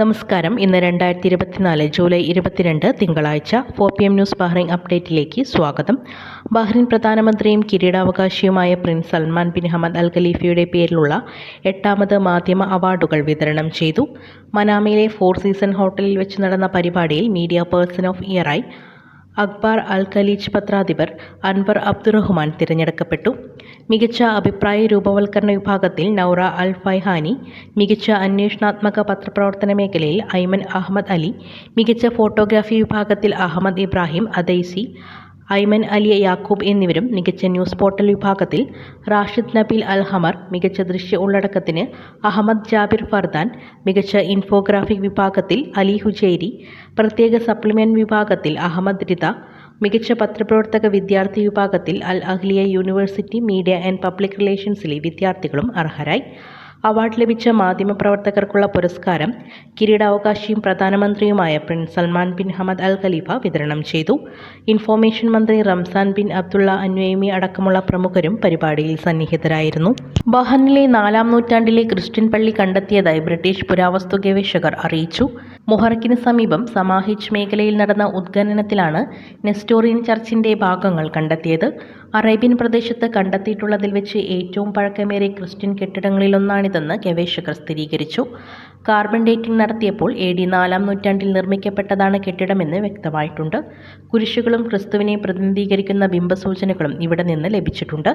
നമസ്കാരം. ഇന്ന് രണ്ടായിരത്തി ഇരുപത്തിനാല് ജൂലൈ ഇരുപത്തിരണ്ട് തിങ്കളാഴ്ച four P M news Bahrain അപ്ഡേറ്റിലേക്ക് സ്വാഗതം. ബഹ്റൈൻ പ്രധാനമന്ത്രിയും കിരീടാവകാശിയുമായ prince Salman bin Hamad Al ഖലീഫയുടെ പേരിലുള്ള എട്ടാമത് മാധ്യമ അവാർഡുകൾ വിതരണം ചെയ്തു. മനാമയിലെ ഫോർ സീസൺ ഹോട്ടലിൽ വെച്ച് നടന്ന പരിപാടിയിൽ മീഡിയ പേഴ്സൺ ഓഫ് ഇയറായി അക്ബർ അൽ ഖലീജ് പത്രാധിപർ അൻവർ അബ്ദുറഹ്മാൻ തിരഞ്ഞെടുക്കപ്പെട്ടു. മികച്ച അഭിപ്രായ രൂപവൽക്കരണ വിഭാഗത്തിൽ നൗറ അൽ ഫൈഹാനി മികച്ച അന്വേഷണാത്മക പത്രപ്രവർത്തന മേഖലയിൽ ഐമൻ അഹമ്മദ് അലി മികച്ച ഫോട്ടോഗ്രാഫി വിഭാഗത്തിൽ അഹമ്മദ് ഇബ്രാഹിം അദൈസി ഐമൻ അലിയ യാക്കൂബ് എന്നിവരും മികച്ച ന്യൂസ് പോർട്ടൽ വിഭാഗത്തിൽ റാഷിദ് നബീൽ അൽ ഹമർ മികച്ച ദൃശ്യ ഉള്ളടക്കത്തിന് അഹമ്മദ് ജാബിർ ഫർദാൻ മികച്ച ഇൻഫോഗ്രാഫിക് വിഭാഗത്തിൽ അലി ഹുജൈരി പ്രത്യേക സപ്ലിമെന്റ് വിഭാഗത്തിൽ അഹമ്മദ് റിത മികച്ച പത്രപ്രവർത്തക വിദ്യാർത്ഥി വിഭാഗത്തിൽ Al Ahliya university media and public റിലേഷൻസിലെ വിദ്യാർത്ഥികളും അർഹരായി. അവാർഡ് ലഭിച്ച മാധ്യമപ്രവർത്തകർക്കുള്ള പുരസ്കാരം കിരീടാവകാശിയും പ്രധാനമന്ത്രിയുമായ prince Salman bin Hamad Al Khalifa വിതരണം ചെയ്തു. ഇൻഫോർമേഷൻ മന്ത്രി റംസാൻ ബിൻ അബ്ദുള്ള അന്വേമി അടക്കമുള്ള പ്രമുഖരും പരിപാടിയിൽ സന്നിഹിതരായിരുന്നു. ബഹനിലെ നാലാം നൂറ്റാണ്ടിലെ ക്രിസ്ത്യൻ പള്ളി കണ്ടെത്തിയതായി ബ്രിട്ടീഷ് പുരാവസ്തു ഗവേഷകർ അറിയിച്ചു. മൊഹറക്കിന് സമീപം സമാഹിജ് മേഖലയിൽ നടന്ന ഉദ്ഖനനത്തിലാണ് നെസ്റ്റോറിയൻ ചർച്ചിന്റെ ഭാഗങ്ങൾ കണ്ടെത്തിയത്. അറേബ്യൻ പ്രദേശത്ത് കണ്ടെത്തിയിട്ടുള്ളതിൽ വെച്ച് ഏറ്റവും പഴക്കമേറിയ ക്രിസ്ത്യൻ കെട്ടിടങ്ങളിലൊന്നാണിതെന്ന് ഗവേഷകർ സ്ഥിരീകരിച്ചു. കാർബൺ ഡേറ്റിംഗ് നടത്തിയപ്പോൾ എ ഡി നാലാം നൂറ്റാണ്ടിൽ നിർമ്മിക്കപ്പെട്ടതാണ് കെട്ടിടമെന്ന് വ്യക്തമായിട്ടുണ്ട്. കുരിശുകളും ക്രിസ്തുവിനെ പ്രതിനിധീകരിക്കുന്ന ബിംബസൂചനകളും ഇവിടെ നിന്ന് ലഭിച്ചിട്ടുണ്ട്.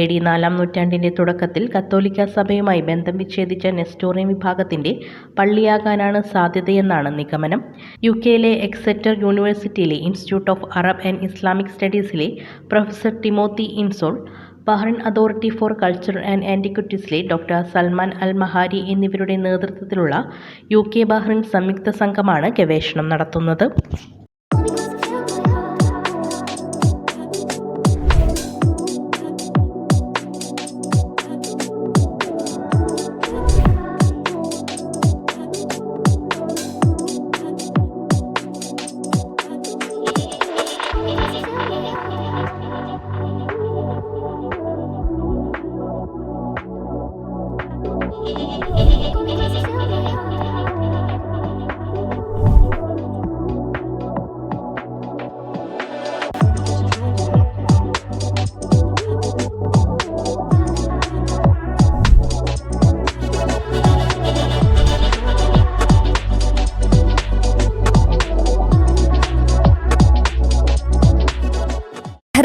എ ഡി നാലാം നൂറ്റാണ്ടിന്റെ തുടക്കത്തിൽ കത്തോലിക്ക സഭയുമായി ബന്ധം വിച്ഛേദിച്ച നെസ്റ്റോറിയൻ വിഭാഗത്തിന്റെ പള്ളിയാകാനാണ് സാധ്യതയെന്നാണ് നിഗമനം. യു കെയിലെ എക്സെറ്റർ യൂണിവേഴ്സിറ്റിയിലെ institute of Arab and Islamic സ്റ്റഡീസിലെ professor Timothy Insoll Bahrain authority for culture and ആന്റിക്വിറ്റീസിലെ doctor Salman Al Mahari എന്നിവരുടെ നേതൃത്വത്തിലുള്ള യു കെ ബഹ്റിൻ സംയുക്ത സംഘമാണ് ഗവേഷണം നടത്തുന്നത്.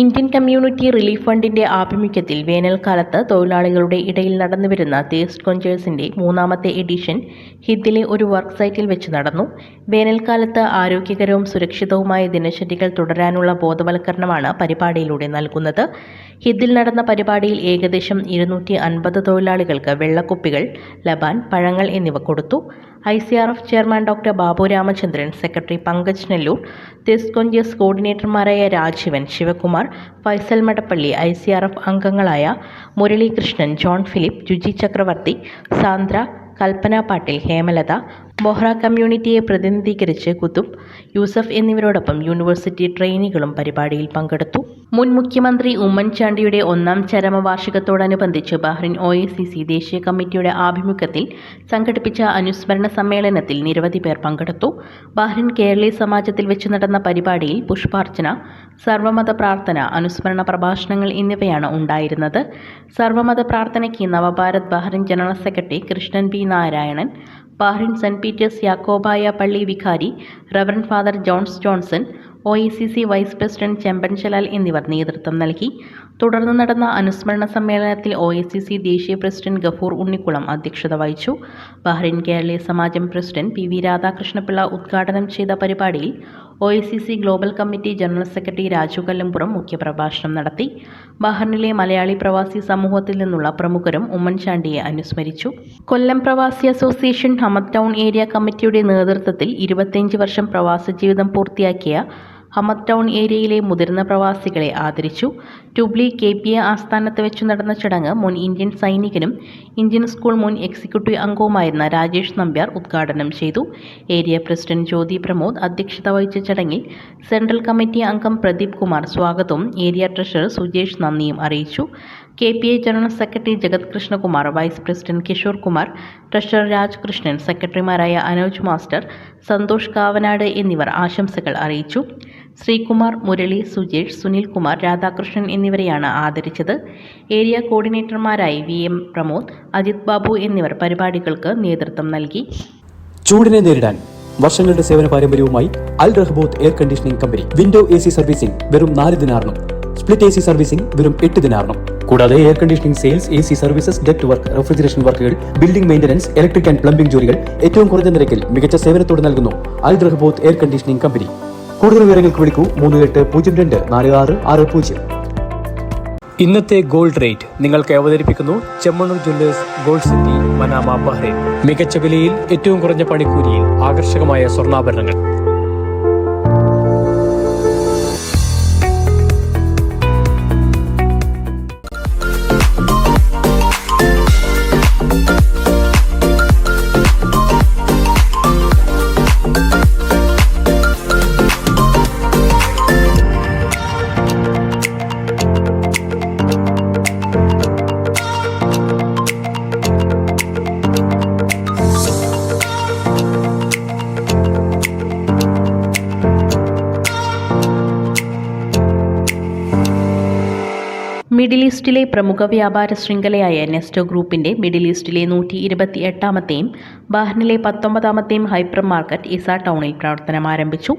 Indian community relief ഫണ്ടിന്റെ ആഭിമുഖ്യത്തിൽ വേനൽക്കാലത്ത് തൊഴിലാളികളുടെ ഇടയിൽ നടന്നുവരുന്ന തേസ്റ്റ് കൊഞ്ചേഴ്സിന്റെ മൂന്നാമത്തെ എഡിഷൻ ഹിദ്ദിലെ ഒരു വർക്ക് സൈറ്റിൽ വെച്ച് നടന്നു. വേനൽക്കാലത്ത് ആരോഗ്യകരവും സുരക്ഷിതവുമായ ദിനചര്യകൾ തുടരാനുള്ള ബോധവൽക്കരണമാണ് പരിപാടിയിലൂടെ നൽകുന്നത്. ഹിദ്ദിൽ നടന്ന പരിപാടിയിൽ ഏകദേശം ഇരുന്നൂറ്റി അൻപത് തൊഴിലാളികൾക്ക് വെള്ളക്കുപ്പികൾ ലബാൻ പഴങ്ങൾ എന്നിവ കൊടുത്തു. I C R F chairman doctor Babu Ramachandran secretary Pankaj Nellore തെസ് കോൺഗ്രസ് കോർഡിനേറ്റർമാരായ Rajeevan Sivakumar Faisal Madappally I C R F അംഗങ്ങളായ മുരളീകൃഷ്ണൻ ജോൺ ഫിലിപ്പ് ജുജി ചക്രവർത്തി സാന്ദ്ര കൽപ്പന പാട്ടിൽ ഹേമലത ബൊഹ്റ കമ്മ്യൂണിറ്റിയെ പ്രതിനിധീകരിച്ച് കുതുബ് യൂസഫ് എന്നിവരോടൊപ്പം യൂണിവേഴ്സിറ്റി ട്രെയിനികളും പരിപാടിയിൽ പങ്കെടുത്തു. മുൻ മുഖ്യമന്ത്രി ഉമ്മൻചാണ്ടിയുടെ ഒന്നാം ചരമവാർഷികത്തോടനുബന്ധിച്ച് Bahrain O A C C ദേശീയ കമ്മിറ്റിയുടെ ആഭിമുഖ്യത്തിൽ സംഘടിപ്പിച്ച അനുസ്മരണ സമ്മേളനത്തിൽ നിരവധി പേർ പങ്കെടുത്തു. ബഹ്റിൻ കേരളീയ സമാജത്തിൽ വെച്ച് നടന്ന പരിപാടിയിൽ പുഷ്പാർച്ചന സർവമത പ്രാർത്ഥന അനുസ്മരണ പ്രഭാഷണങ്ങൾ എന്നിവയാണ് ഉണ്ടായിരുന്നത്. സർവമത പ്രാർത്ഥനയ്ക്ക് Navabharat Bahrain general secretary Krishnan P Narayanan Bahrain Saint Peter's Yakobaya പള്ളി വിഖാരി reverend father Johns Johnson O E C C vice president Chemban Chalal എന്നിവർ നേതൃത്വം നൽകി. തുടർന്ന് നടന്ന അനുസ്മരണ സമ്മേളനത്തിൽ ഒ എ സി സി ദേശീയ പ്രസിഡന്റ് ഗഫൂർ ഉണ്ണിക്കുളം അധ്യക്ഷത വഹിച്ചു. Bahrain Keraleeya Samajam president P V Radhakrishnapillai ഉദ്ഘാടനം ചെയ്ത പരിപാടിയിൽ O I C C global committee general secretary Raju Kallampuram മുഖ്യപ്രഭാഷണം നടത്തി. ബഹ്റിനിലെ മലയാളി പ്രവാസി സമൂഹത്തിൽ നിന്നുള്ള പ്രമുഖരും ഉമ്മൻചാണ്ടിയെ അനുസ്മരിച്ചു. കൊല്ലം പ്രവാസി അസോസിയേഷൻ ഹമദ് ടൗൺ ഏരിയ കമ്മിറ്റിയുടെ നേതൃത്വത്തിൽ ഇരുപത്തിയഞ്ച് വർഷം പ്രവാസ ജീവിതം പൂർത്തിയാക്കിയ ഹമദ് ടൗൺ ഏരിയയിലെ മുതിർന്ന പ്രവാസികളെ ആദരിച്ചു. ടുബ്ലി കെ പി എ ആസ്ഥാനത്ത് വെച്ച് നടന്ന ചടങ്ങ് മുൻ ഇന്ത്യൻ സൈനികനും ഇന്ത്യൻ സ്കൂൾ മുൻ എക്സിക്യൂട്ടീവ് അംഗവുമായിരുന്ന രാജേഷ് നമ്പ്യാർ ഉദ്ഘാടനം ചെയ്തു. ഏരിയ പ്രസിഡന്റ് ജ്യോതി പ്രമോദ് അധ്യക്ഷത വഹിച്ച ചടങ്ങിൽ സെൻട്രൽ കമ്മിറ്റി അംഗം പ്രദീപ് കുമാർ സ്വാഗതവും ഏരിയ ട്രഷറർ സുജേഷ് നന്ദിയും അറിയിച്ചു. K P A general secretary Jagat Krishnakumar vice president Kishore Kumar treasurer Raj Krishnan സെക്രട്ടറിമാരായ അനോജ് മാസ്റ്റർ സന്തോഷ് കാവനാട് എന്നിവർ ആശംസകൾ അറിയിച്ചു. ശ്രീകുമാർ മുരളി സുജേഷ് സുനിൽകുമാർ രാധാകൃഷ്ണൻ എന്നിവരെയാണ് ആദരിച്ചത്. ഏരിയ കോർഡിനേറ്റർമാരായി വി എം പ്രമോദ് അജിത് ബാബു എന്നിവർ പരിപാടികൾക്ക് നേതൃത്വം നൽകി. ചൂടിനെ നേരിടാൻ വർഷങ്ങളുടെ സേവന പാരമ്പര്യവുമായി al Rahboth air conditioning company window A C servicing വെറും നാല് ദിനാറിനും സ്പ്ലിറ്റ് എ സി സർവീസിംഗ് വെറും എട്ട് ദിനാറിനും കൂടാതെ air conditioning sales A C services duct work refrigeration വർക്കുകൾ building maintenance electric and plumbing ജോലികൾ ഏറ്റവും കുറഞ്ഞ നിരക്കിൽ മികച്ച സേവനത്തോടെ നൽകുന്നു al Rahboth air conditioning company. കൂടുതൽ വിവരങ്ങൾക്ക് വിളിക്കൂ മൂന്ന് എട്ട് പൂജ്യം രണ്ട് നാല് ആറ് ആറ് പൂജ്യം. ഇന്നത്തെ ഗോൾഡ് റേറ്റ് നിങ്ങൾക്ക് അവതരിപ്പിക്കുന്നു Chemmanur jewellers gold city Manama Bahrain. മികച്ച വിലയിൽ ഏറ്റവും കുറഞ്ഞ പണിക്കൂലിയിൽ ആകർഷകമായ സ്വർണാഭരണങ്ങൾ. മിഡിൽ ഈസ്റ്റിലെ പ്രമുഖ വ്യാപാര ശൃംഖലയായ നെസ്റ്റോ ഗ്രൂപ്പിന്റെ മിഡിൽ ഈസ്റ്റിലെ നൂറ്റി ഇരുപത്തി എട്ടാമത്തെയും ബഹ്റിനിലെ പത്തൊമ്പതാമത്തെയും ഹൈപ്പർ മാർക്കറ്റ് ഇസ ടൗണിൽ പ്രവർത്തനം ആരംഭിച്ചു.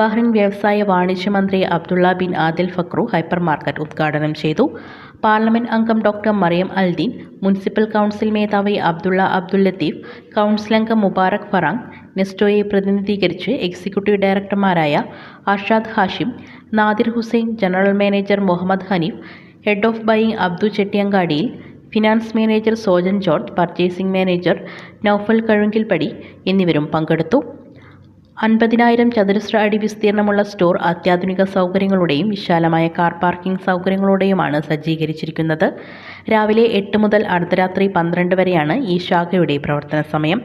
ബഹ്റിൻ വ്യവസായ വാണിജ്യ മന്ത്രി Abdulla bin Adil Fakhro hypermarket ഉദ്ഘാടനം ചെയ്തു. പാർലമെന്റ് അംഗം doctor Mariam Aldeen municipal council മേധാവി അബ്ദുള്ള അബ്ദുൽ ലത്തീഫ് കൗൺസിൽ അംഗം മുബാറക് ഫറാങ് നെസ്റ്റോയെ പ്രതിനിധീകരിച്ച് executive ഡയറക്ടർമാരായ Arshad Hashim Nadir Hussain general manager Muhammad Hanif head of buying Abdu ചെട്ടിയങ്കാടിയിൽ finance manager Sojan George purchasing manager Noufal Kazhunkilpadi എന്നിവരും പങ്കെടുത്തു. അൻപതിനായിരം ചതുരശ്ര അടി വിസ്തീർണമുള്ള സ്റ്റോർ അത്യാധുനിക സൗകര്യങ്ങളുടെയും വിശാലമായ കാർ പാർക്കിംഗ് സൗകര്യങ്ങളോടെയുമാണ് സജ്ജീകരിച്ചിരിക്കുന്നത്. രാവിലെ എട്ട് മുതൽ അർദ്ധരാത്രി പന്ത്രണ്ട് വരെയാണ് ഈ ശാഖയുടെ പ്രവർത്തന സമയം.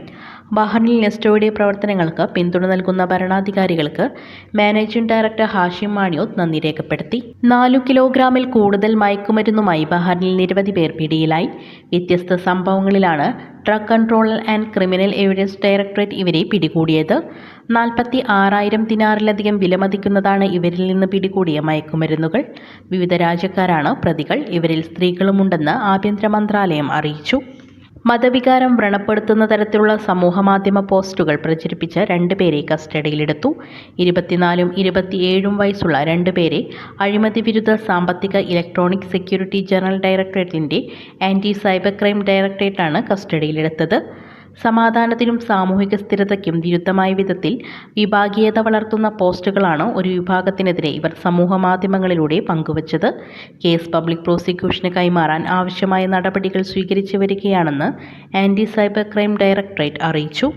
ബഹ്റിനിൽ നെസ്റ്റോയുടെ പ്രവർത്തനങ്ങൾക്ക് പിന്തുണ നൽകുന്ന ഭരണാധികാരികൾക്ക് മാനേജിംഗ് ഡയറക്ടർ ഹാഷിം മാണിയോത്ത് നന്ദി രേഖപ്പെടുത്തി. നാലു കിലോഗ്രാമിൽ കൂടുതൽ മയക്കുമരുന്നുമായി ബഹ്റിനിൽ നിരവധി പേർ പിടിയിലായി. വ്യത്യസ്ത സംഭവങ്ങളിലാണ് drug controller and criminal evidence directorate ഇവരെ പിടികൂടിയത്. നാൽപ്പത്തി ആറായിരം ദിനാറിലധികം വിലമതിക്കുന്നതാണ് ഇവരിൽ നിന്ന് പിടികൂടിയ മയക്കുമരുന്നുകൾ. വിവിധ രാജ്യക്കാരാണ് പ്രതികൾ. ഇവരിൽ സ്ത്രീകളുമുണ്ടെന്ന് ആഭ്യന്തര മന്ത്രാലയം അറിയിച്ചു. മതവികാരം വ്രണപ്പെടുത്തുന്ന തരത്തിലുള്ള സമൂഹമാധ്യമ പോസ്റ്റുകൾ പ്രചരിപ്പിച്ച രണ്ടുപേരെ കസ്റ്റഡിയിലെടുത്തു. ഇരുപത്തിനാലും ഇരുപത്തിയേഴും വയസ്സുള്ള രണ്ടുപേരെ അഴിമതി വിരുദ്ധ സാമ്പത്തിക ഇലക്ട്രോണിക് സെക്യൂരിറ്റി ജനറൽ ഡയറക്ടറേറ്റിന്റെ ആന്റി സൈബർ ക്രൈം ഡയറക്ടറേറ്റാണ് കസ്റ്റഡിയിലെടുത്തത്. സമാധാനത്തിനും സാമൂഹിക സ്ഥിരതയ്ക്കും വിരുദ്ധമായ വിധത്തിൽ വിഭാഗീയത വളർത്തുന്ന പോസ്റ്റുകളാണ് ഒരു വിഭാഗത്തിനെതിരെ ഇവർ സമൂഹമാധ്യമങ്ങളിലൂടെ പങ്കുവച്ചത്. കേസ് പബ്ലിക് പ്രോസിക്യൂഷന് കൈമാറാൻ ആവശ്യമായ നടപടികൾ സ്വീകരിച്ചു വരികയാണെന്ന് ആന്റി സൈബർ ക്രൈം ഡയറക്ടറേറ്റ് അറിയിച്ചു.